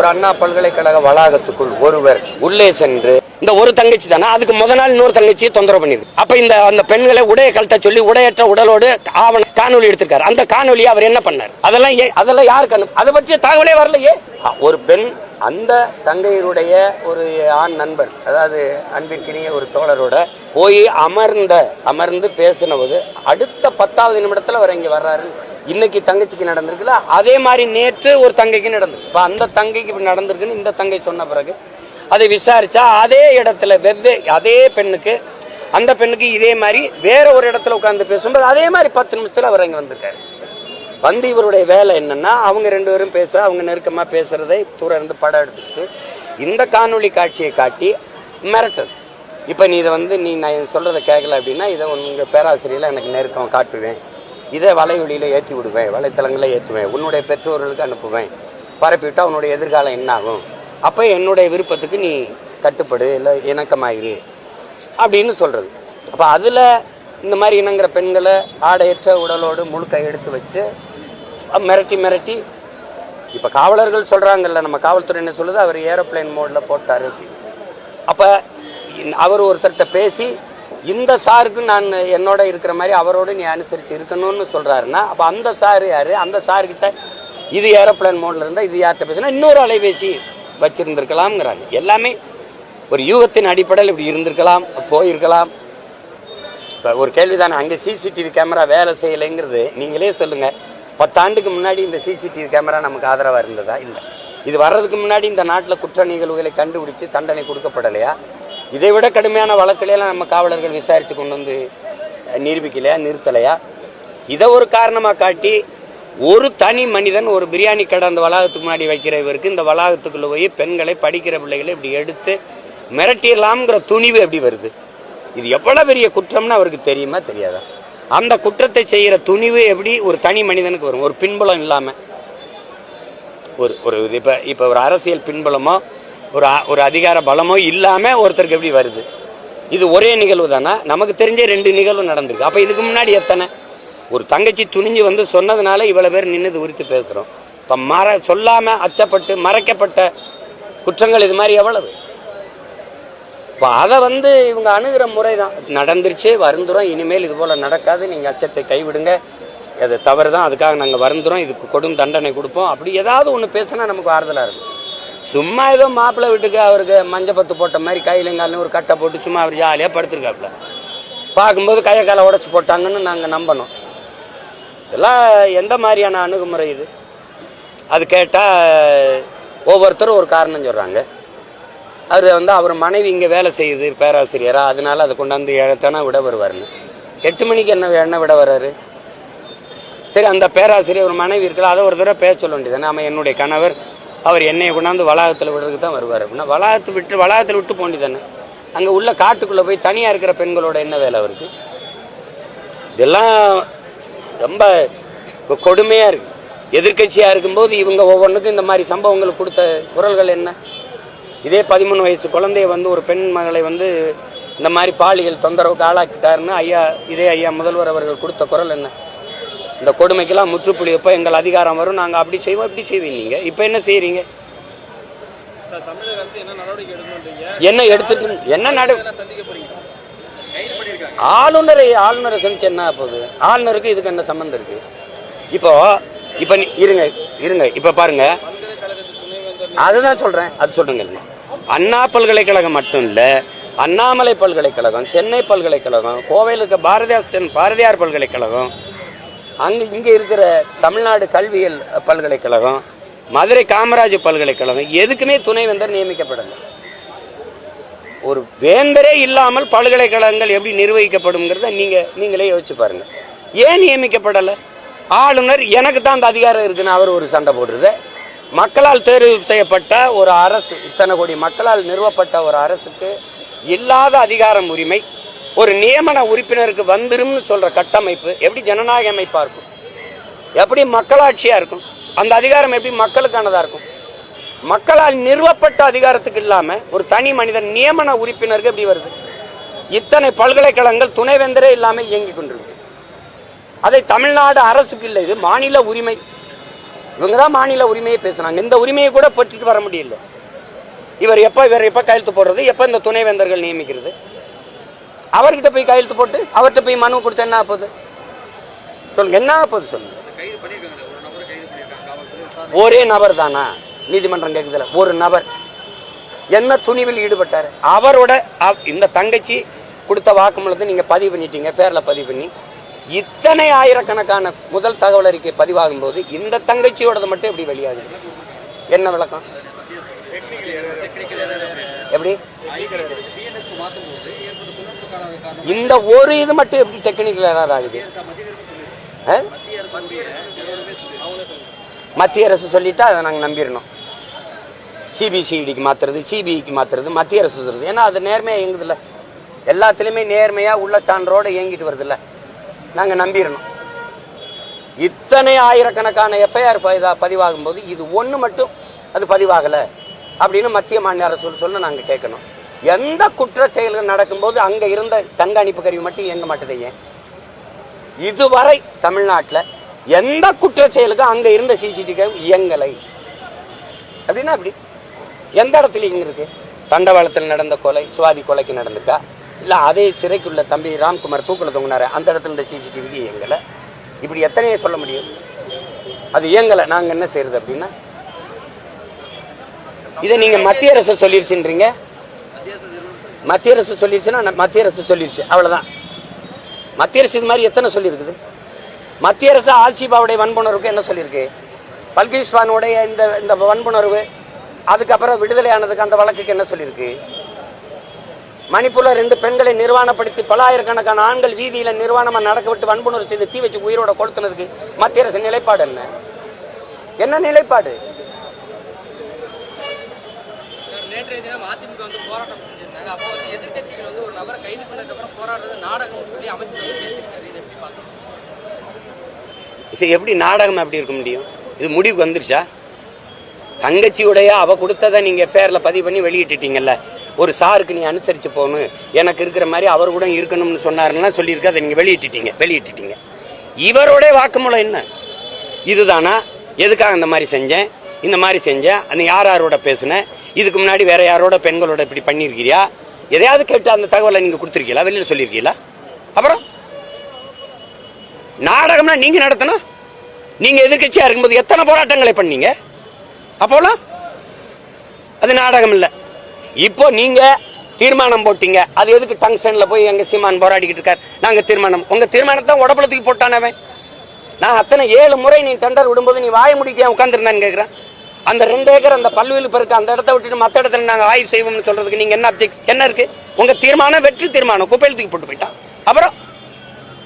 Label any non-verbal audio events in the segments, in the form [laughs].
ஒரு அண்ணா பல்கலைக்கழக வளாகத்துக்குள் ஒருவர் உள்ளே சென்று இந்த ஒரு தங்கச்சி தானே அதுக்கு முத நாள் இன்னொரு தங்கச்சியை தொந்தரவு பண்ணிருக்கு அப்ப இந்த அந்த பெண்களை உடைய கழட்ட சொல்லி உடையற்ற உடலோடு ஆவண காணொலி எடுத்திருக்காரு. அந்த காணொலியை அவர் என்ன பண்ணார்? அதெல்லாம் அதெல்லாம் யாருக்கு அனு அதை பற்றிய தகவலே வரலையே. ஒரு பெண் அந்த தங்கையருடைய ஒரு ஆண் நண்பர் அதாவது அன்பிற்கினிய ஒரு தோழரோட போய் அமர்ந்த அமர்ந்து பேசினபோது அடுத்த பத்தாவது நிமிடத்துல அவர் இங்க வர்றாருன்னு இன்னைக்கு தங்கச்சிக்கு நடந்திருக்குல்ல அதே மாதிரி நேற்று ஒரு தங்கைக்கு நடந்திருக்கு. இப்போ அந்த தங்கைக்கு நடந்திருக்குன்னு இந்த தங்கை சொன்ன பிறகு அதை விசாரிச்சா அதே இடத்துல வெவ்வே அதே பெண்ணுக்கு அந்த பெண்ணுக்கு இதே மாதிரி வேற ஒரு இடத்துல உட்காந்து பேசும்போது அதே மாதிரி பத்து நிமிஷத்துல அவர் இங்கே வந்திருக்காரு. வந்து இவருடைய வேலை என்னன்னா அவங்க ரெண்டு பேரும் பேச அவங்க நெருக்கமாக பேசுறதை தூர இருந்து படம் எடுத்துட்டு இந்த காணொளி காட்சியை காட்டி மிரட்டல் இப்போ நீ இதை வந்து நீ நான் சொல்றதை கேட்கல அப்படின்னா இதை உங்கள் பேராசிரியரில் எனக்கு நெருக்கம் காட்டுவேன். இதை வலைவெளியில ஏற்றி விடுவேன் வலைத்தளங்களில் ஏற்றுவேன் உன்னுடைய பெற்றோர்களுக்கு அனுப்புவேன். பரப்பிவிட்டா உன்னுடைய எதிர்காலம் என்னாகும்? அப்போ என்னுடைய விருப்பத்துக்கு நீ கட்டுப்படு இல்லை இணக்கமாயிரு அப்படின்னு சொல்கிறது அப்போ அதில் இந்த மாதிரி இணங்குற பெண்களை ஆடையற்ற உடலோடு முழுக்க எடுத்து வச்சு மிரட்டி மிரட்டி இப்போ காவலர்கள் சொல்கிறாங்கல்ல நம்ம காவல்துறை என்ன சொல்லுது? அவர் ஏரோப்ளேன் மோடில் போட்டாரு அப்போ அவர் ஒருத்தர்கிட்ட பேசி இந்த சாருக்கு நான் என்னோட இருக்கிற மாதிரி அவரோட நீ அனுசரித்து இருக்கணும்னு சொல்கிறாருன்னா அப்போ அந்த சாரு யார்? அந்த சாருக்கிட்ட இது ஏரோப்ளேன் மோட்ல இருந்தால் இது யார்கிட்ட பேசினா இன்னொரு அலைபேசி வச்சுருந்துருக்கலாம்ங்கிறாங்க. எல்லாமே ஒரு யூகத்தின் அடிப்படையில் இப்படி இருந்திருக்கலாம் போயிருக்கலாம். இப்போ ஒரு கேள்விதானே அங்கே சிசிடிவி கேமரா வேலை செய்யலைங்கிறது நீங்களே சொல்லுங்கள் பத்தாண்டுக்கு முன்னாடி இந்த சிசிடிவி கேமரா நமக்கு ஆதரவாக இருந்ததா? இல்லை. இது வர்றதுக்கு முன்னாடி இந்த நாட்டில் குற்ற நிகழ்வுகளை கண்டுபிடிச்சு தண்டனை கொடுக்கப்படலையா? இதை விட கடுமையான வழக்குகளை நம்ம காவலர்கள் விசாரித்து கொண்டு வந்து நிரூபிக்கலையா நிறுத்தலையா? இதை ஒரு காரணமாக காட்டி ஒரு தனி மனிதன் ஒரு பிரியாணி கடை அந்த வளாகத்துக்கு முன்னாடி வைக்கிற இவருக்கு இந்த வளாகத்துக்குள்ளே போய் பெண்களை படிக்கிற பிள்ளைகளை இப்படி எடுத்து மிரட்டிடலாம்ங்கிற துணிவு எப்படி வருது? இது எவ்வளோ பெரிய குற்றம்னு அவருக்கு தெரியுமா தெரியாதா? அந்த குற்றத்தை செய்கிற துணிவு எப்படி ஒரு தனி மனிதனுக்கு வரும்? ஒரு பின்புலம் இல்லாமல் ஒரு ஒரு இது இப்போ ஒரு அரசியல் பின்புலமோ ஒரு ஒரு அதிகார பலமோ இல்லாமல் ஒருத்தருக்கு எப்படி வருது? இது ஒரே நிகழ்வு தானே? நமக்கு தெரிஞ்ச ரெண்டு நிகழ்வு நடந்திருக்கு. அப்போ இதுக்கு முன்னாடி எத்தனை? ஒரு தங்கச்சி துணிஞ்சு வந்து சொன்னதுனால இவ்வளோ பேர் நின்றுது உரித்து பேசுகிறோம் இப்போ மற சொல்லாமல் அச்சப்பட்டு மறைக்கப்பட்ட குற்றங்கள் இது மாதிரி எவ்வளவு? இப்போ அதை வந்து இவங்க அணுகிற முறை தான் நடந்துருச்சு வருந்துறோம். இனிமேல் இது போல் நடக்காது. நீங்கள் அச்சத்தை கைவிடுங்க. அது தவறு தான் அதுக்காக நாங்கள் வருந்துறோம். இதுக்கு கொடும் தண்டனை கொடுப்போம். அப்படி ஏதாவது ஒன்று பேசினா நமக்கு ஆறுதலாக இருக்கும். சும்மா ஏதோ மாப்பிள்ளை வீட்டுக்கு அவருக்கு மஞ்சள் பத்து போட்ட மாதிரி கையிலங்காலும் ஒரு கட்டை போட்டு சும்மா அவர் ஜாலியாக படுத்திருக்காப்புல. பார்க்கும்போது கையை காலை உடச்சி போட்டாங்கன்னு நாங்கள் நம்பணும். இதெல்லாம் எந்த மாதிரியான அணுகுமுறை இது? அது கேட்டால் ஒவ்வொருத்தரும் ஒரு காரணம் சொல்கிறாங்க அவர் வந்து அவர் மனைவி இங்கே வேலை செய்யுது பேராசிரியராக அதனால அதை கொண்டாந்து ஏழத்தானா விட வருவாருன்னு. எட்டு மணிக்கு என்ன என்ன விட வர்றாரு. சரி அந்த பேராசிரியர் ஒரு மனைவி இருக்கல அதை ஒரு தடவை பேச சொல்ல வேண்டியது நம்ம என்னுடைய கணவர் அவர் என்னையை கொண்டாந்து வளாகத்தில் விடுறதுக்கு தான் வருவார். அப்படின்னா வளாகத்தை விட்டு வளாகத்தில் விட்டு போண்டி தானே. அங்கே உள்ள காட்டுக்குள்ளே போய் தனியாக இருக்கிற பெண்களோட என்ன வேலை அவருக்கு? இதெல்லாம் ரொம்ப கொடுமையாக இருக்கு. எதிர்க்கட்சியாக இருக்கும்போது இவங்க ஒவ்வொன்றுக்கும் இந்த மாதிரி சம்பவங்கள் கொடுத்த குரல்கள் என்ன? இதே பதிமூணு வயசு குழந்தைய வந்து ஒரு பெண் மகளை வந்து இந்த மாதிரி பாலியல் தொந்தரவுக்கு ஆளாக்கிட்டாருன்னு ஐயா இதே ஐயா முதல்வர் அவர்கள் கொடுத்த குரல் என்ன? இந்த கொடுமைக்கெல்லாம் முற்றுப்புள்ளி வைப்ப எங்கள் அதிகாரம் வரும். நாங்கள் அப்படி செய்வோம் இப்படி செய்வீங்க நீங்க. இப்போ என்ன அரசு என்ன எடுத்துட்டு என்ன நடு ஆளுநரை ஆளுநரை சந்திச்சு என்ன போகுது ஆளுநருக்கு இதுக்கு என்ன சம்மந்தம் இருக்கு? இப்போ இப்போ இருங்க இருங்க. இப்போ பாருங்க. அதுதான் சொல்றேன். அது சொல்லுங்க அண்ணா பல்கலைக்கழகம் மட்டும் இல்ல அண்ணாமலை பல்கலைக்கழகம் சென்னை பல்கலைக்கழகம் கோவையில் இருக்க பாரதியார் சென்- பாரதியார் பல்கலைக்கழகம் அங்கே இங்கே இருக்கிற தமிழ்நாடு கல்வியல் பல்கலைக்கழகம் மதுரை காமராஜ் பல்கலைக்கழகம் எதுக்குமே துணைவேந்தர் நியமிக்கப்படலை. ஒரு வேந்தரே இல்லாமல் பல்கலைக்கழகங்கள் எப்படி நிர்வகிக்கப்படுங்கிறத நீங்கள் நீங்களே யோசிச்சு பாருங்க. ஏன் நியமிக்கப்படலை? ஆளுநர் எனக்கு தான் அந்த அதிகாரம் இருக்குன்னு அவர் ஒரு சண்டை போடுறது மக்களால் தேர்வு செய்யப்பட்ட ஒரு அரசு இத்தனை கோடி மக்களால் நிறுவப்பட்ட ஒரு அரசுக்கு இல்லாத அதிகாரம் உரிமை. ஒரு நியமன உறுப்பினருக்கு வந்துரும்னு சொல்ற கட்டமைப்பு எப்படி ஜனநாயக அமைப்பா இருக்கும்? எப்படி மக்களாட்சியா இருக்கும்? அந்த அதிகாரம் எப்படி மக்களுக்கானதா இருக்கும்? மக்களால் நிறுவப்பட்ட அதிகாரத்துக்கு இல்லாம ஒரு தனி மனிதன் நியமன உறுப்பினருக்கு எப்படி வருது? இத்தனை பல்கலைக்கழகங்கள் துணைவேந்தரே இல்லாம இயங்கிக் கொண்டிருக்கு. அதை தமிழ்நாடு அரசுக்கு இல்லை இது மாநில உரிமை. இவங்க தான் மாநில உரிமையை பேசுனாங்க இந்த உரிமையை கூட பெற்றுட்டு வர முடியல. இவர் எப்ப இவர் எப்ப கையெழுத்து போடுறது? எப்ப இந்த துணைவேந்தர்கள் நியமிக்கிறது? அவர்கிட்ட போய் கையெழுத்து போட்டு அவர்கிட்ட போய் மனு கொடுத்தா என்ன ஆகுது சொல்லுங்க என்ன ஆகுது சொல்லுங்க. ஒரு நபரை தானா? நீதிமன்றம் கேக்குதுல ஒரு நபர். என்ன துணிவில் ஈடுபட்டார்? அவரோட அவ- இந்த தங்கச்சி கொடுத்த வாக்குமூலத்தை நீங்க பதிவு பண்ணிட்டீங்க பேர்ல பதிவு பண்ணி. இத்தனை ஆயிரக்கணக்கான முதல் தகவல் அறிக்கை பதிவாகும் போது இந்த தங்கச்சியோடது மட்டும் எப்படி வெளியாகுது? என்ன விளக்கம்? எப்படி? இந்த ஒரு இது மட்டும் எப்படி டெக்னிக்கல் எரர் ஆகுது மத்திய அரசு சொல்லிட்டா அதை நாங்கள் நம்பிடணும். சிபிசிஐடிக்கு மாத்துறது சிபிஐக்கு மாத்துறது மத்திய அரசு சொல்றது. ஏன்னா அது நேர்மையாக இயங்குதுல்ல. எல்லாத்துலேயுமே நேர்மையாக உள்ள சான்றோட இயங்கிட்டு வருதுல்ல. நாங்கள் நம்பிடணும். இத்தனை ஆயிரக்கணக்கான எஃப்ஐஆர் பதிவாகும் போது இது ஒன்று மட்டும் அது பதிவாகலை அப்படின்னு மத்திய மாநில அரசு சொல்ல நாங்கள் கேட்கணும். எந்த குற்ற செயல்கள் நடக்கும்போது அங்கே இருந்த கண்காணிப்பு கருவி மட்டும் இயங்க மாட்டுது ஏன்? இதுவரை தமிழ்நாட்டில் எந்த குற்ற செயலுக்கும் அங்க இருந்த சிசிடிவி இயங்கலை. அப்படின்னா அப்படி. எந்த இடத்துல இங்க இருக்கு தண்டவாளத்தில் நடந்த கொலை சுவாதி கொலைக்கு நடந்துக்கா இல்ல அதே சிறைக்குள்ள தம்பி ராம்குமார் தூக்குல தொங்கினாரு அந்த இடத்துல இந்த சிசிடிவிக்கு இயங்கலை? இப்படி எத்தனையே சொல்ல முடியும். அது இயங்கலை. நாங்க என்ன செய்யறது அப்படின்னா? இதை நீங்க மத்திய அரசு சொல்லிருச்சுன்றீங்க. மத்திய அரசு சொல்லிருச்சுன்னா மத்திய அரசு சொல்லிருச்சு அவ்வளோதான் மத்திய அரசு இது மாதிரி எத்தனை சொல்லியிருக்குது? மத்திய அரசு ஆல்சிபாவுடைய வன்புணர்வுக்கு என்ன சொல்லியிருக்கு? பல்கிஸ்வானுடைய இந்த இந்த வன்புணர்வு அதுக்கப்புறம் விடுதலை ஆனதுக்கு அந்த வழக்குக்கு என்ன சொல்லியிருக்கு? மணிப்பூரில் ரெண்டு பெண்களை நிர்வாணப்படுத்தி பலாயிரக்கணக்கான ஆண்கள் வீதியில் நிர்வாணமாக நடக்க விட்டு வன்புணர்வு செய்து தீ வச்சு உயிரோட கொளுத்துனதுக்கு மத்திய அரசு நிலைப்பாடு என்ன? என்ன நிலைப்பாடு? நேற்றைய தினம் அதிமுக வந்து போராட்டம் அப்போ வந்து எதிர்கட்சிகள் வந்து ஒரு நபரை கைது பண்ணதுக்கு அப்புறம் போராடுறது நாடகம்னு சொல்லி அமைச்சர் வந்து பேசியிருக்காரு. எப்படி பார்க்கணும்? இது எப்படி நாடகம் எப்படி இருக்க முடியும்? இது முடிவுக்கு வந்துருச்சா? தங்கச்சியுடைய அவ கொடுத்ததை நீங்க எஃப்ஐஆர்ல பதிவு பண்ணி வெளியிட்டுட்டீங்கல்ல. ஒரு சாருக்கு நீ அனுசரிச்சு போகணும் எனக்கு இருக்கிற மாதிரி அவர் கூட இருக்கணும்னு சொன்னாருன்னா சொல்லியிருக்கு அதை நீங்க வெளியிட்டுட்டீங்க. வெளியிட்டுட்டீங்க. இவருடைய வாக்குமூலம் என்ன? இதுதானா? எதுக்காக இந்த மாதிரி செஞ்சேன்? இந்த மாதிரி செஞ்சேன். அந்த யார் யாரோட பேசுனேன் இதுக்கு முன்னாடி வேற யாரோட பெண்களோட இப்படி பண்ணியிருக்கிறியா? எதையாவது கேட்டு அந்த தகவலை நீங்க கொடுத்துருக்கீங்களா? வெளியில சொல்லியிருக்கீங்களா? அப்புறம்? நாடகம்னா நீங்க நடத்தணும். நீங்க எதிர்க்கட்சியா இருக்கும்போது எத்தனை போராட்டங்களை பண்ணீங்க? அப்போலாம் அது நாடகம் இல்ல. இப்போ நீங்க தீர்மானம் போட்டீங்க. அது எதுக்கு டங்ஸ்டன்ல போய் எங்க சீமான் போராடிக்கிட்டு இருக்கார்? நாங்க தீர்மானம். உங்க தீர்மானத்தை உடம்புலத்துக்கு போட்டானவன். நான் அத்தனை ஏழு முறை நீ டெண்டர் விடும்போது நீ வாய முடிக்க உட்காந்துருந்தான்னு கேட்கிறேன் அந்த ரெண்டு ஏக்கர் அந்த பல்லுவில் பெருக்கு அந்த இடத்த விட்டுட்டு மத்த இடத்துல நாங்க ஆய்வு செய்வோம்னு சொல்றதுக்கு நீங்க என்ன என்ன இருக்கு? உங்க தீர்மானம் வெற்றி தீர்மானம். குப்பையில் தூக்கி போட்டு போயிட்டான். அப்புறம்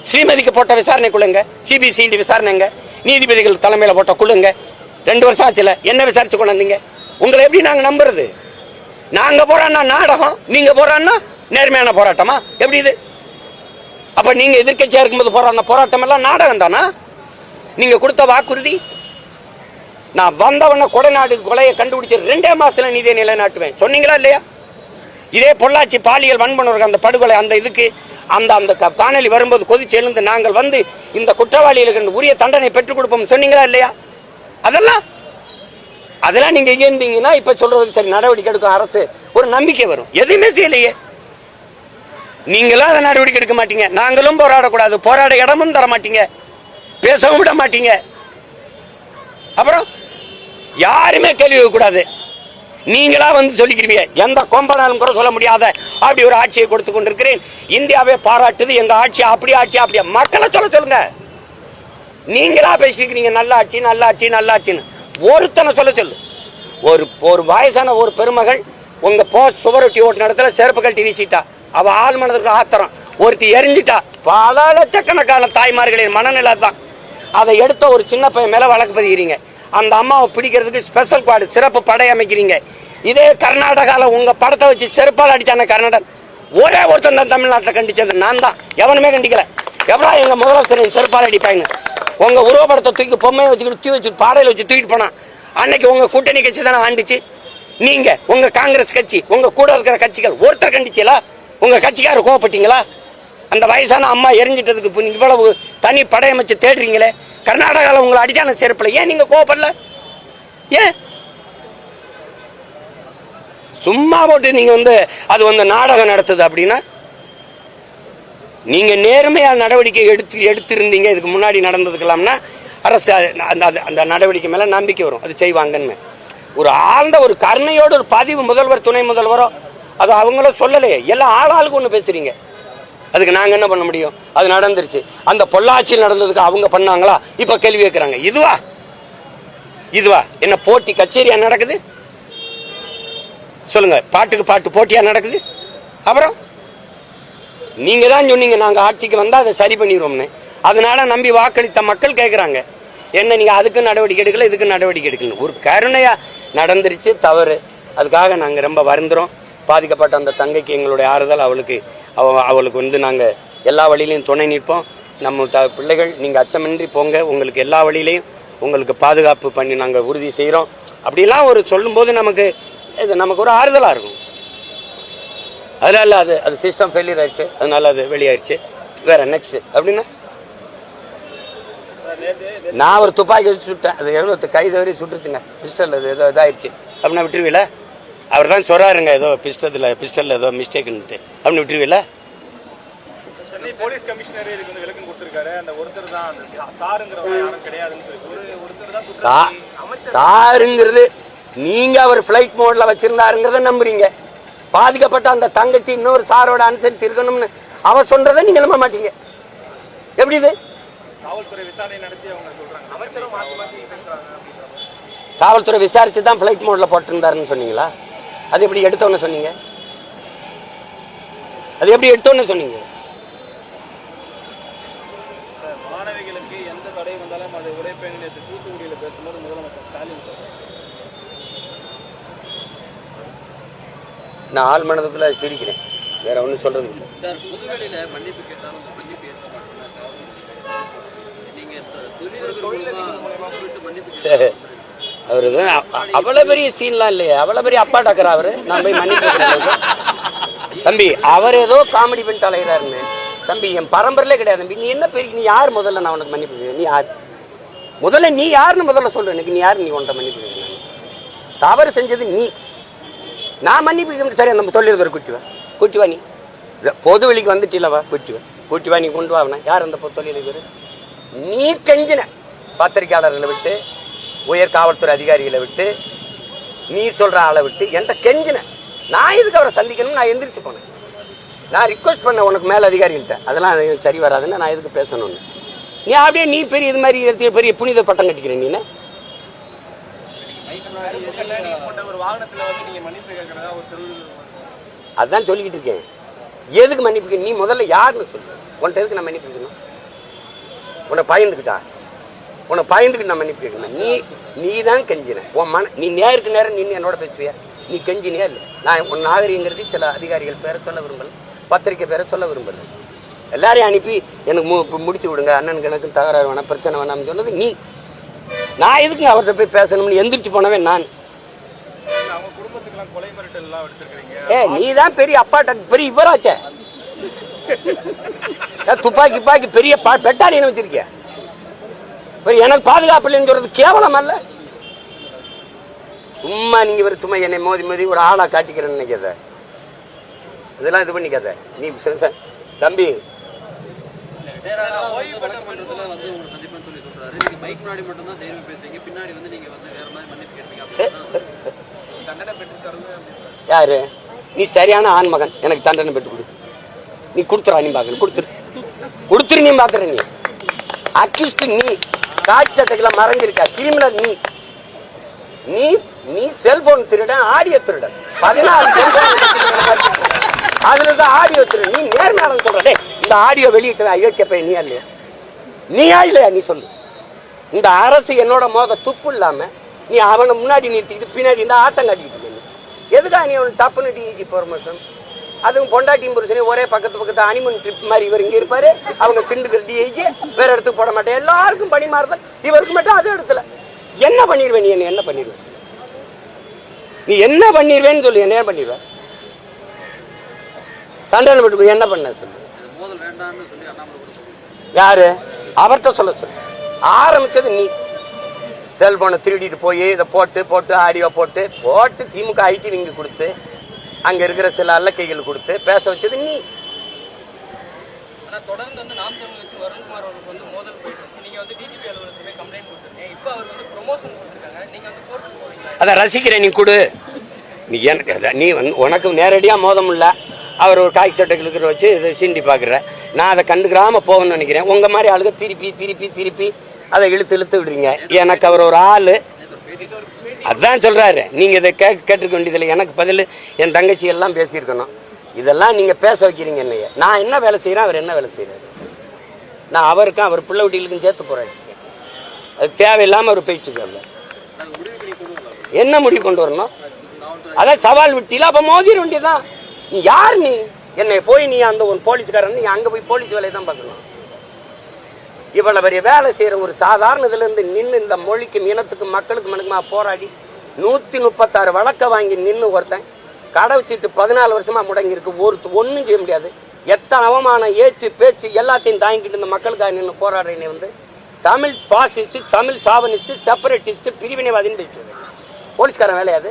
ஸ்ரீமதிக்கு போட்ட விசாரணை குழுங்க சிபிசிடி விசாரணைங்க நீதிபதிகள் தலைமையில போட்ட குழுங்க. ரெண்டு வருஷம் ஆச்சுல என்ன விசாரிச்சு கொண்டாந்தீங்க? உங்களை எப்படி நாங்க நம்புறது? நாங்க போறான்னா நாடகம் நீங்க போறான்னா நேர்மையான போராட்டமா? எப்படி இது? அப்ப நீங்க எதிர்க்கட்சியா இருக்கும்போது போராடின போராட்டம் எல்லாம் நாடகம் தானா நீங்க கொடுத்த வாக்குறுதி நான் வந்தவன கொடநாடு கொலையை கண்டுபிடிச்சு ரெண்டே மாசத்துல நீதியை நிலைநாட்டுவேன். சொன்னீங்களா இல்லையா? இதே பொள்ளாச்சி பாலியல் வன்பனருக்கு அந்த படுகொலை அந்த இதுக்கு அந்த அந்த க- வரும்போது கொதிச்சு எழுந்து நாங்கள் வந்து இந்த குற்றவாளிகளுக்கு உரிய தண்டனை பெற்றுக் கொடுப்போம் சொன்னீங்களா இல்லையா? அதெல்லாம் அதெல்லாம் நீங்க இங்க இருந்தீங்கன்னா இப்ப சொல்றது சரி நடவடிக்கை எடுக்கும். அரசு ஒரு நம்பிக்கை வரும். எதுவுமே செய்யலையே. நீங்களும் அதை நடவடிக்கை எடுக்க மாட்டீங்க. நாங்களும் போராடக்கூடாது. போராட இடமும் தர மாட்டீங்க. பேசவும் விட மாட்டீங்க. அப்புறம் யாருமே கேள்வி கூடாது நீங்களா வந்து சொல்லிக்கிறீங்க எந்த கொம்பனாலும் கூட சொல்ல முடியாத அப்படி ஒரு ஆட்சியை கொடுத்து கொண்டிருக்கிறேன். இந்தியாவே பாராட்டுது எங்க ஆட்சி அப்படி ஆட்சி அப்படியே மக்களை சொல்ல சொல்லுங்க. நீங்களா பேசிக்கிறீங்க நல்ல ஆட்சி நல்ல ஆட்சி நல்ல ஆட்சின்னு ஒருத்தனை சொல்ல சொல்லு. ஒரு ஒரு வயசான ஒரு பெருமகள் உங்க போ சுவரொட்டி ஓட்டு இடத்துல செருப்பு கழட்டி வீசிட்டா. அவ ஆள் மனதுக்கு ஆத்திரம். ஒருத்தி எரிஞ்சிட்டா. பல லட்சக்கணக்கான தாய்மார்களின் மனநிலை தான் அதை எடுத்த ஒரு சின்ன பையன் மேல வழக்கு பதிகிறீங்க அந்த அம்மாவை பிடிக்கிறதுக்கு ஸ்பெஷல் குவாடு சிறப்பு படை அமைக்கிறீங்க. இதே கர்நாடகாவில் உங்கள் படத்தை வச்சு செருப்பால் அடிச்சான கர்நாடகா ஒரே ஒருத்தன் தான் தமிழ்நாட்டில் கண்டிச்சது நான் தான். எவனுமே கண்டிக்கல. எவ்வளோ எங்கள் முதலமைச்சர் செருப்பால் அடிப்பாங்க உருவ உருவப்படத்தை தூக்கி பொம்மையை வச்சுக்கிட்டு தூக்கி வச்சு பாடையில வச்சு தூக்கிட்டு போனான் அன்னைக்கு உங்கள் கூட்டணி கட்சி தானே ஆண்டுச்சு? நீங்கள் உங்கள் காங்கிரஸ் கட்சி உங்கள் கூட இருக்கிற கட்சிகள் ஒருத்தர் கண்டிச்சீங்களா உங்கள் கட்சிக்காரர் கோவப்பட்டீங்களா? அந்த வயசான அம்மா எரிஞ்சிட்டதுக்கு இவ்வளவு தனி படையமைச்சு தேடுறீங்களே? கர்நாடகாவில் உங்களை அடிச்சான செருப்புல. ஏன் நீங்க கோவப்படல? ஏன்? சும்மா போட்டு நீங்க வந்து அது வந்து நாடகம் நடத்துது அப்படின்னா நீங்க நேர்மையாக நடவடிக்கை எடுத்து எடுத்திருந்தீங்க இதுக்கு முன்னாடி நடந்ததுக்கலாம்னா அரசு அந்த அந்த- நடவடிக்கை மேல நம்பிக்கை வரும். அது செய்வாங்கன்னு. ஒரு ஆழ்ந்த ஒரு கருணையோட ஒரு பதிவு முதல்வர் துணை முதல்வரோ அது அவங்களும் சொல்லலையே. எல்லாம் ஆளாளுக்கு ஒன்று பேசுறீங்க. அதுக்கு நாங்க என்ன பண்ண முடியும்? அது நடந்துருச்சு. அந்த பொள்ளாச்சியில் நடந்ததுக்கு அவங்க பண்ணாங்களா? இப்ப கேள்வி கேட்கறாங்க இதுவா? இதுவா? என்ன போட்டி கச்சேரியா நடக்குது? சொல்லுங்க. பாட்டுக்கு பாட்டு போட்டியா நடக்குது? அப்புறம்? நீங்க தான் சொன்னீங்க நாங்க ஆட்சிக்கு வந்தா அதை சரி பண்ணிடுவோம்னு. அதனால நம்பி வாக்களித்த மக்கள் கேக்குறாங்க. என்ன நீங்க அதுக்கு நடவடிக்கை எடுக்கல இதுக்கு நடவடிக்கை எடுக்கல ஒரு கருணையா நடந்துருச்சு தவறு. அதுக்காக நாங்க ரொம்ப வருந்துறோம். பாதிக்கப்பட்ட அந்த தங்கைக்கு எங்களுடைய ஆறுதல் அவளுக்கு. அவ அவளுக்கு வந்து நாங்கள் எல்லா வழியிலையும் துணை நிற்போம். நம்ம த பிள்ளைகள் நீங்கள் அச்சமின்றி போங்க. உங்களுக்கு எல்லா வழியிலையும் உங்களுக்கு பாதுகாப்பு பண்ணி நாங்கள் உறுதி செய்கிறோம் அப்படிலாம் ஒரு சொல்லும்போது நமக்கு இது நமக்கு ஒரு ஆறுதலாக இருக்கும். அதனால அது அது சிஸ்டம் ஃபெயிலியர் ஆயிடுச்சு. அதனால அது வெளியாயிடுச்சு. வேற நெக்ஸ்ட் அப்படின்னா? நான் ஒரு துப்பாக்கி வச்சு சுட்டேன். அது எவ்வளோ கை தவறி சுட்டுச்சுங்க. பிஸ்டல் அது ஏதோ இதாயிடுச்சு. அப்படின்னா விட்டுருவீல அவர் தான் சொல்றாருங்க ஏதோ பிஸ்டத்தில் பிஸ்டலில் ஏதோ மிஸ்டேக்னுட்டு அப்படின்னு விட்டுருவீல சென்னை போலீஸ் கமிஷனர் இதுக்கு வந்து விளக்கம் கொடுத்திருக்காரு. அந்த ஒருத்தர் தான் அந்த சா- சாருங்கிறவங்க யாரும் கிடையாதுன்னு சொல்லி. ஒரு ஒருத்தர் தான் சா சாருங்கிறது நீங்க அவர் ஃபிளைட் மோட்ல வச்சிருந்தாருங்கிறத நம்புறீங்க. பாதிக்கப்பட்ட அந்த தங்கச்சி இன்னொரு சாரோட அனுசரித்து இருக்கணும்னு அவ சொல்றதை நீங்க நம்ப மாட்டீங்க. எப்படி இது? காவல்துறை விசாரணை நடத்தி அவங்க சொல்றாங்க. அமைச்சரும் மாத்தி மாத்தி பேசுறாங்க அப்படின்ற மாதிரி. காவல்துறை விசாரிச்சு தான் ஃபிளைட் மோட்ல போட்டிருந்தாருன்னு சொன்னீங்களா? அது எப்படி எடுத்தோன்னு சொன்னீங்க? அது எப்படி எடுத்தோன்னு சொன்னீங்க? சார், மாணவிகளுக்கு எந்த தடை வந்தாலும் அதை உடைப்பேன் நேற்று தூத்துக்குடியில் பேசும்போது முதலமைச்சர் ஸ்டாலின் சார். நான் ஆள் மனதுக்குள்ள சிரிக்கிறேன். வேற ஒன்றும் சொல்றது இல்லை. சார் புதுவெளியில மன்னிப்பு கேட்டாலும் மன்னிப்பு ஏற்க மாட்டேங்கிறாங்க நீங்க தொழிலதிபர் மூலமா மன்னிப்பு [laughs] அவரு அவ்வளவு பெரிய சீன்லாம் இல்லையே. அவ்வளவு பெரிய அப்பா டக்கர் அவரு? நான் போய் மன்னிப்பு தம்பி அவர் ஏதோ காமெடி பண்ணிட்டு அலைகிறாருன்னு தம்பி என் பரம்பரையிலே கிடையாது. தம்பி நீ என்ன பெரிய நீ யார் முதல்ல நான் உனக்கு மன்னிப்பு நீ யார்? முதல்ல நீ யாருன்னு முதல்ல சொல்ற எனக்கு நீ யார் நீ உன்ட்ட மன்னிப்பு தவறு செஞ்சது நீ. நான் மன்னிப்பு சரி நம்ம தொழில் கூட்டி குட்டிவா கூட்டி வா நீ. பொது வெளிக்கு வந்துட்டீங்களவா குட்டிவா குட்டிவா கூட்டி வா நீ கொண்டு வா யார் அந்த தொழில் நீ கெஞ்சின. பத்திரிக்கையாளர்களை விட்டு உயர் காவல்துறை அதிகாரிகளை விட்டு நீ சொல்ற ஆளை விட்டு என்கிட்ட கெஞ்சின. நான் எதுக்கு அவரை சந்திக்கணும் நான் எந்திரிச்சு போனேன். நான் ரிக்வஸ்ட் பண்ண உனக்கு மேலே அதிகாரிகள்கிட்ட. அதெல்லாம் எனக்கு சரி வராதுன்னு நான் எதுக்கு பேசணும்னு. நீ அப்படியே நீ பெரிய இது மாதிரி பெரிய புனித பட்டம் கட்டிக்கிற நீ அதான் சொல்லிக்கிட்டு இருக்கேன். எதுக்கு மன்னிப்பு நீ முதல்ல யாருன்னு சொல்லு. உன்ட்ட எதுக்கு நான் மன்னிப்பு உன்னை பயந்துக்கிட்டா? உன்னை பயந்துக்கிட்டு நான் மன்னிப்பு நீ நீ தான் கெஞ்சின. உன் மன நீ நேருக்கு நேரம் நின்று என்னோட பேசுவியா? நீ கெஞ்சினியா இல்லை? நான் உன் நாகரிகங்கிறது சில அதிகாரிகள் பேரை சொல்ல விரும்பல. பத்திரிக்கை பேரை சொல்ல விரும்பல. எல்லாரையும் அனுப்பி எனக்கு மு- முடிச்சு விடுங்க. அண்ணனுக்கு எனக்கும் தகராறு வேணாம் பிரச்சனை வேணாம்னு சொன்னது நீ. நான் எதுக்கு அவர்கிட்ட போய் பேசணும்னு எந்திரிச்சு போனவே நான். ஏ நீ தான் பெரிய அப்பாட்ட பெரிய இவராச்சே. துப்பாக்கி துப்பாக்கி பெரிய பா- பெட்டாலியன் வச்சிருக்கியா? எனக்கு பாதுகாப்பு இல்லைன்னு சொல்றது கேவலம் அல்ல சும்மா நீங்க ஒரு சும்மா என்னை மோதி மோதி ஒரு ஆளா காட்டிக்கிறேன்னு நினைக்காத. இதெல்லாம் இது பண்ணிக்காத நீ தம்பி. யாரு? நீ சரியான ஆண்மகன் எனக்கு தண்டனை பெற்று கொடு. நீ கொடுத்துறா நீ பாக்குற கொடுத்துரு. கொடுத்துரு நீ பாக்குற நீ. அக்யூஸ்ட் நீ காட்சி சட்டத்துல மறைஞ்சிருக்க கிரிமினல் நீ நீ நீ செல்போன் திருடன் ஆடியோ திருடன். பதினாறு செல்போன் அதுல இருந்து ஆடியோ திருடன். நீ நேர்மையாளன் சொல்ற இந்த ஆடியோ வெளியிட்ட அயோக்கிய பையன் நீ இல்லையா? நீயா இல்லையா? நீ சொல்லு. இந்த அரசு என்னோட மோத துப்பு இல்லாம நீ அவனை முன்னாடி நிறுத்திக்கிட்டு பின்னாடி இந்த ஆட்டம் காட்டிக்கிட்டு எதுக்காக நீ. எதுக்கா நீ அவன் டப்புன்னு டிஜி ப்ரொமோஷன் அதுவும் பொண்டாட்டியும் புருஷனையும் ஒரே பக்கத்து பக்கத்து அனிமன் ட்ரிப் மாதிரி இவர் இங்க இருப்பாரு. அவங்க திண்டுக்கிற டிஐஜி வேற இடத்துக்கு போட மாட்டேன் எல்லாருக்கும் பணி மாறுதல். இவருக்கு மட்டும் அது இடத்துல என்ன பண்ணிடுவேன் நீ என்ன என்ன பண்ணிடுவேன் நீ என்ன பண்ணிடுவேன்னு சொல்லு. என்ன பண்ணிடுவேன் தண்டனை விட்டு என்ன பண்ண சொல்லு? யாரு? அவர்கிட்ட சொல்ல சொல்லு. ஆரம்பிச்சது நீ. செல்போனை திருடிட்டு போய் இதை போட்டு போட்டு ஆடியோ போட்டு போட்டு திமுக ஐடி நீங்க கொடுத்து அங்க இருக்கிற சில அல்லக்கைகள் கொடுத்து பேச வச்சது நீ. தொடர்ந்து வந்து நாம் தமிழ் கட்சி வருண்குமார் அவர்களுக்கு வந்து மோதல் போயிட்டு இருக்கு. நீங்க வந்து டிஜிபி அலுவலகத்துல போய் கம்ப்ளைண்ட் கொடுத்துருக்கீங்க. இப்போ அவர் வந்து ப்ரொமோஷன் கொடுத்துருக்காங்க. நீங்க வந்து கோர்ட்டுக்கு போவீங்களா? அதை ரசிக்கிறேன் நீ கொடு. நீ எனக்கு நீ வந்து உனக்கு நேரடியாக மோதம் இல்ல. அவர் ஒரு காய் சட்டைகளுக்கு வச்சு இதை சீண்டி பார்க்குற நான் அதை கண்டுக்கிறாம போகணும்னு நினைக்கிறேன். உங்க மாதிரி ஆளுங்க திருப்பி திருப்பி திருப்பி அதை இழுத்து இழுத்து விடுறீங்க. எனக்கு அவர் ஒரு ஆளு. அதான் சொல்றாரு. நீங்க இதை கேட்க கேட்டுக்க வேண்டியதில்லை. எனக்கு பதில் என் தங்கச்சி எல்லாம் பேசியிருக்கணும். இதெல்லாம் நீங்க பேச வைக்கிறீங்க என்னைய நான் என்ன வேலை செய்யறேன் அவர் என்ன வேலை செய்யறாரு நான் அவருக்கும் அவர் பிள்ளை குட்டிகளுக்கும் சேர்த்து போராடிருக்கேன் அது தேவையில்லாமல் அவர் போயிட்டு என்ன முடிவு கொண்டு வரணும்? அதான் சவால் விட்டில அப்ப மோதிர வேண்டியதான் நீ யார் நீ? என்னை போய் நீ அந்த ஒரு போலீஸ்காரன் நீ அங்க போய் போலீஸ் வேலையை தான் பார்க்கணும். இவ்வளவு பெரிய வேலை செய்யற ஒரு சாதாரண இதுல இருந்து நின்று இந்த மொழிக்கும் இனத்துக்கும் மக்களுக்கு மனுக்குமா போராடி நூத்தி முப்பத்தாறு வழக்கை வாங்கி நின்று ஒருத்தன் கடை வச்சுட்டு பதினாலு வருஷமா முடங்கியிருக்கு. ஒரு ஒன்றும் செய்ய முடியாது. எத்தனை அவமானம் ஏச்சு பேச்சு எல்லாத்தையும் தாங்கிட்டு இந்த மக்களுக்காக நின்று போராடுறேன்னு வந்து Tamil fascist Tamil chauvinist separatist பிரிவினைவாதின்னு பேசிட்டு போலீஸ்காரன் வேலையாது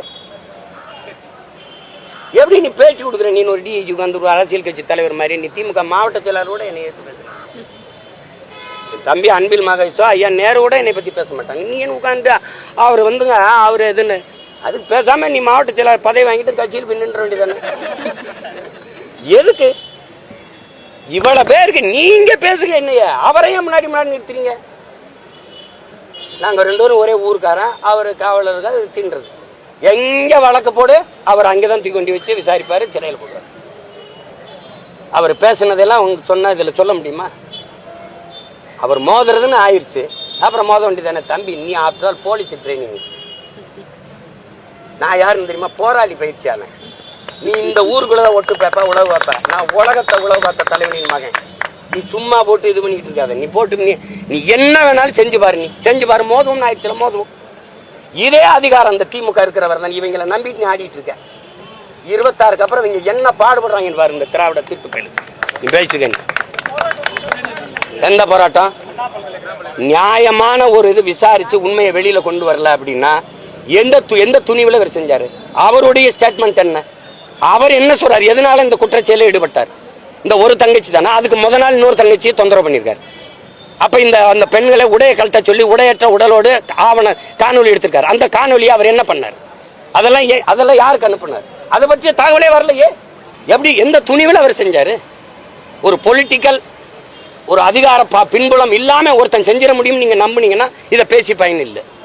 எப்படி நீ பேச்சு கொடுக்குற? நீ ஒரு டிஜி வந்து ஒரு அரசியல் கட்சி தலைவர் மாதிரி. நீ திமுக மாவட்ட செயலாளரோட என்னை ஏற்று பேசுகிறேன் தம்பி அன்பில் மகேஷோ. ஐயா நேரு கூட என்னை பத்தி பேச மாட்டாங்க. நீ உட்காந்து அவர் வந்துங்க அவர் எதுன்னு? அதுக்கு பேசாம நீ மாவட்ட செயலாளர் பதவி வாங்கிட்டு கட்சியில் போய் நின்ற வேண்டியதானே எதுக்கு? இவ்வளவு பேருக்கு நீங்க பேசுங்க என்னைய. அவரையும் முன்னாடி முன்னாடி நிறுத்துறீங்க. நாங்க ரெண்டு பேரும் ஒரே ஊருக்காரன் அவர் காவலர்கள் சீன்றது எங்க வழக்கு போடு அவர் அங்கதான் தூக்கி கொண்டு வச்சு விசாரிப்பாரு சிறையில் போடுவார். அவர் பேசுனதெல்லாம் உங்களுக்கு சொன்னா இதுல சொல்ல முடியுமா? அவர் மோதுறதுன்னு ஆயிடுச்சு அப்புறம் மோத வேண்டியதானே தம்பி நீ ஆஃப்டர் ஆல் போலீஸ் ட்ரைனிங் நான் யாருன்னு தெரியுமா? போராளி பயிற்சியாளன். நீ இந்த ஊருக்குள்ள ஒட்டு பேப்ப உழவு பார்ப்ப. நான் உலகத்தை உழவு பார்த்த தலைவனின் மகன். நீ சும்மா போட்டு இது பண்ணிட்டு இருக்காத. நீ போட்டு நீ நீ என்ன வேணாலும் செஞ்சு பாரு நீ. செஞ்சு பாரு மோதும் ஆயிடுச்சுல மோதும் இதே அதிகாரம் அந்த திமுக இருக்கிறவர் தான் இவங்களை நம்பிட்டு நீ ஆடிட்டு இருக்க. இருபத்தாறுக்கு அப்புறம் இவங்க என்ன பாடுபடுறாங்கன்னு பாரு இந்த திராவிட தீர்ப்பு பயிலு நீ பேசிட்டு எந்த போராட்டம்? நியாயமான ஒரு இது விசாரிச்சு உண்மையை வெளியில கொண்டு வரல அப்படின்னா எந்த து- எந்த துணிவுல இவர் செஞ்சாரு? அவருடைய ஸ்டேட்மெண்ட் என்ன? அவர் என்ன சொல்றாரு? எதனால இந்த குற்றச்செயலில் ஈடுபட்டார்? இந்த ஒரு தங்கச்சி தானே? அதுக்கு முத நாள் இன்னொரு தங்கச்சியை தொந்தரவு பண்ணியிருக்காரு. அப்ப இந்த அந்த பெண்களை உடைய கழட்ட சொல்லி உடையற்ற உடலோடு ஆவண காணொலி எடுத்திருக்காரு. அந்த காணொலியை அவர் என்ன பண்ணார்? அதெல்லாம் அதெல்லாம் யாருக்கு அனுப்புனார்? அதை பற்றிய தகவலே வரலையே. எப்படி எந்த துணிவில் அவர் செஞ்சாரு? ஒரு பொலிட்டிக்கல் ஒரு அதிகார பின்புலம் இல்லாம ஒருத்தன் செஞ்சிட முடியும் நீங்க நம்புனீங்கன்னா இதை பேசி பயன் இல்லை